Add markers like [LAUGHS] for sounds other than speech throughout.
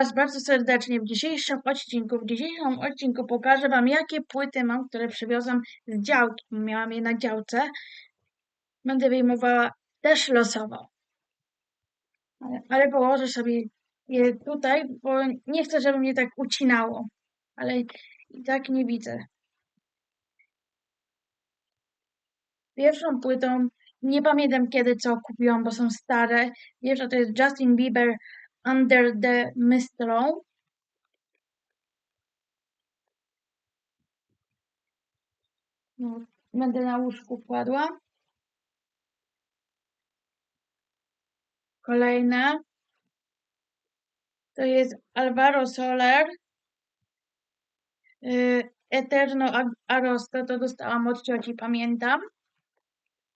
Was bardzo serdecznie w dzisiejszym odcinku. W dzisiejszym odcinku pokażę Wam, jakie płyty mam, które przywiozłam z działki. Miałam je na działce. Będę wyjmowała też losowo. Ale, ale położę sobie je tutaj, bo nie chcę, żeby mnie tak ucinało. Ale i tak nie widzę. Pierwszą płytą, nie pamiętam kiedy co kupiłam, bo są stare. Pierwsza to jest Justin Bieber Under the Mistral. No, będę na łóżku kładła. Kolejne to jest Alvaro Soler. Y, Eterno Arosto to dostałam od cioci, pamiętam.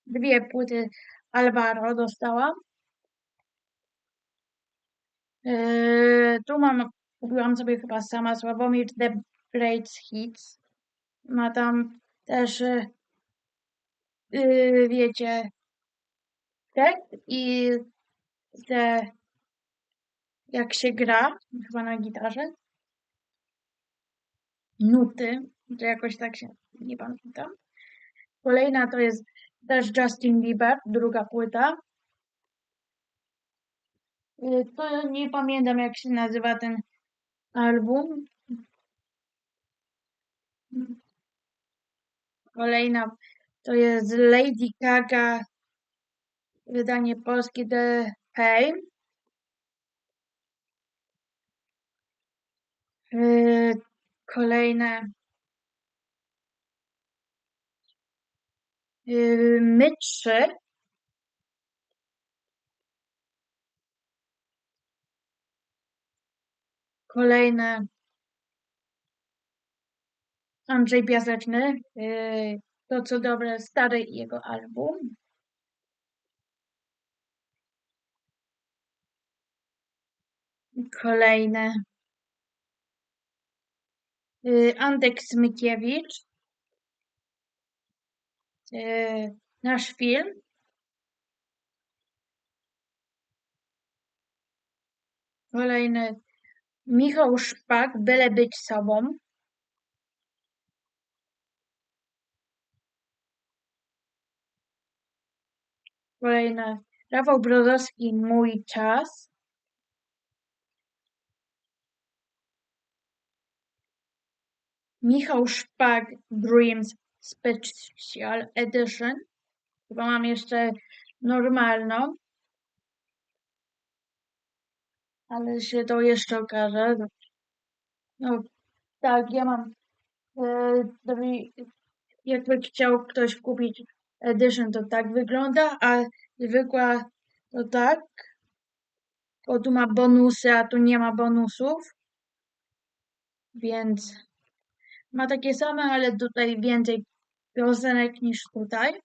Dwie płyty Alvaro dostałam. Yy, tu mam, kupiłam sobie chyba sama Sławomir The Great Hits. Ma tam też, yy, wiecie, tekst i te, jak się gra, chyba na gitarze, nuty, to jakoś tak się, nie pamiętam. Kolejna to jest też Justin Bieber, druga płyta. Y, to nie pamiętam jak się nazywa ten album. Kolejna to jest Lady Gaga, wydanie polskie The Fame. Y, kolejne y, My trzy. Kolejne Andrzej Piaseczny, yy, To co dobre, stary jego album. Kolejne yy, Antek Smykiewicz, yy, nasz film. Kolejne Michał Szpak, byle być sobą. Kolejne. Rafał Brodowski, mój czas. Michał Szpak, Dreams Special Edition. Chyba mam jeszcze normalną. Ale się to jeszcze okaże. No tak, ja mam. E, jakby chciał ktoś kupić edition, to tak wygląda, a zwykła to tak. Bo tu ma bonusy, a tu nie ma bonusów. Więc ma takie same, ale tutaj więcej piosenek niż tutaj.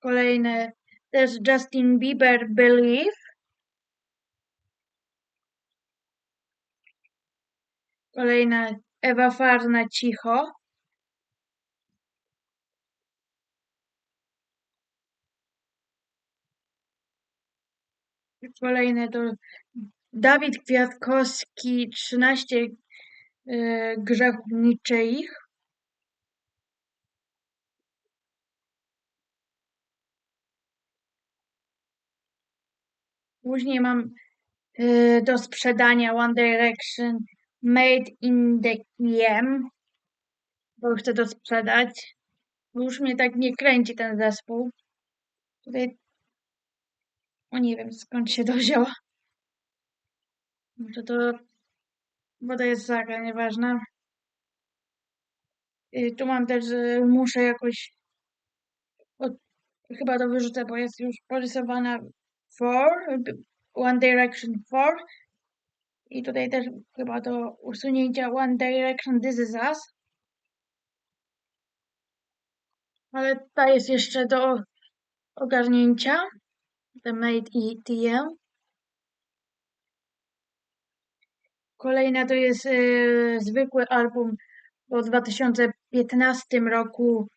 Kolejne też Justin Bieber Believe. Kolejne Ewa Farna Cicho. Kolejne to Dawid Kwiatkowski 13 y, grzechów niczyich. Później mam y, do sprzedania One Direction Made in the EM, bo chcę to sprzedać. już mnie tak nie kręci ten zespół. Tutaj o nie wiem skąd się to wzięło. Może to bo to jest zaga, nieważne. Y, tu mam też, że muszę jakoś chyba to wyrzucę, bo jest już porysowana for, One Direction for. I tutaj też chyba do usunięcia One Direction This Is Us. Ale ta jest jeszcze do ogarnięcia. The Made ETM. Kolejna to jest yy, zwykły album w 2015 roku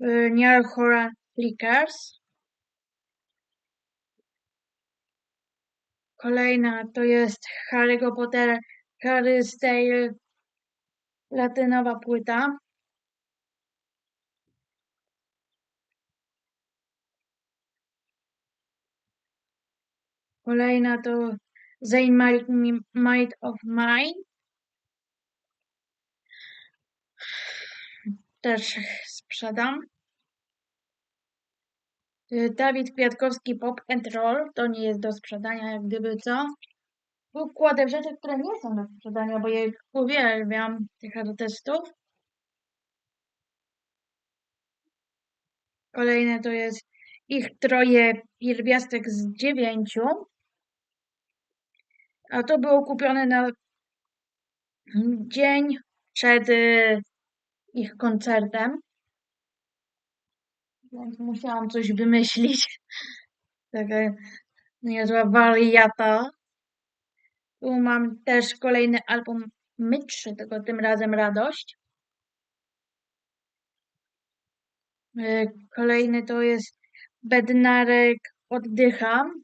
y, Near Horror Flickers. Kolejna to jest Harry'ego Potter, Harry's Tale, latynowa płyta. Kolejna to Zayn Might of Mine. Też sprzedam. Y, Dawid Kwiatkowski Pop and Roll. To nie jest do sprzedania, jak gdyby co. Tu kładę rzeczy, które nie są do sprzedania, bo je uwielbiam, tych artystów. Kolejne to jest ich troje pierwiastek z dziewięciu. A to było kupione na dzień przed y, ich koncertem. Musiałam coś wymyślić. [LAUGHS] Taka niezła wariata. Tu mam też kolejny album Mytrzy, tylko tym razem Radość. Y, kolejny to jest Bednarek Oddycham.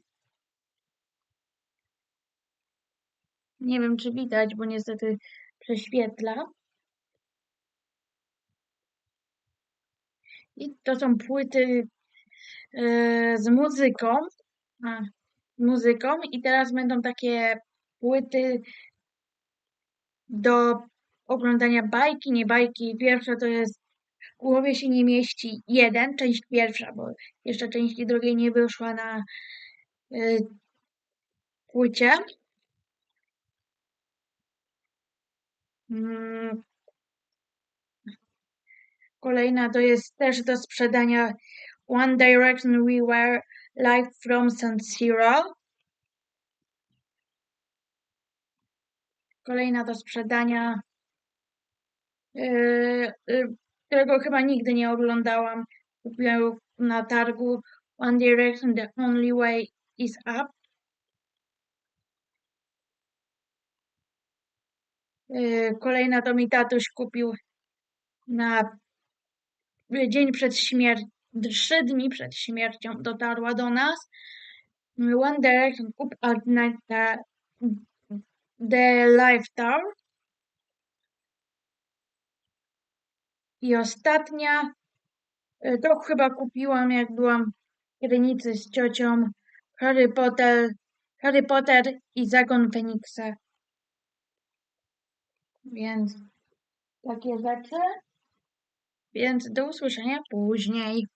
Nie wiem, czy widać, bo niestety prześwietla. I to są płyty e, z muzyką. A, muzyką. I teraz będą takie płyty do oglądania bajki, nie bajki. Pierwsza to jest głowie się nie mieści jeden, część pierwsza, bo jeszcze części drugiej nie wyszła na y, płycie. Mm. Kolejna to jest też do sprzedania One Direction We Were Live from San Siro. Kolejna do sprzedania, yy, którego chyba nigdy nie oglądałam. Kupiłem na targu One Direction The Only Way Is Up. Yy, kolejna to mi tatuś kupił na dzień przed śmiercią, trzy dni przed śmiercią dotarła do nas. One Direction Up at Night The, the Live Tour. I ostatnia, y, to chyba kupiłam jak byłam w Krynicy z ciocią Harry Potter, Harry Potter i Zagon Feniksa. Więc takie rzeczy. Więc do usłyszenia później.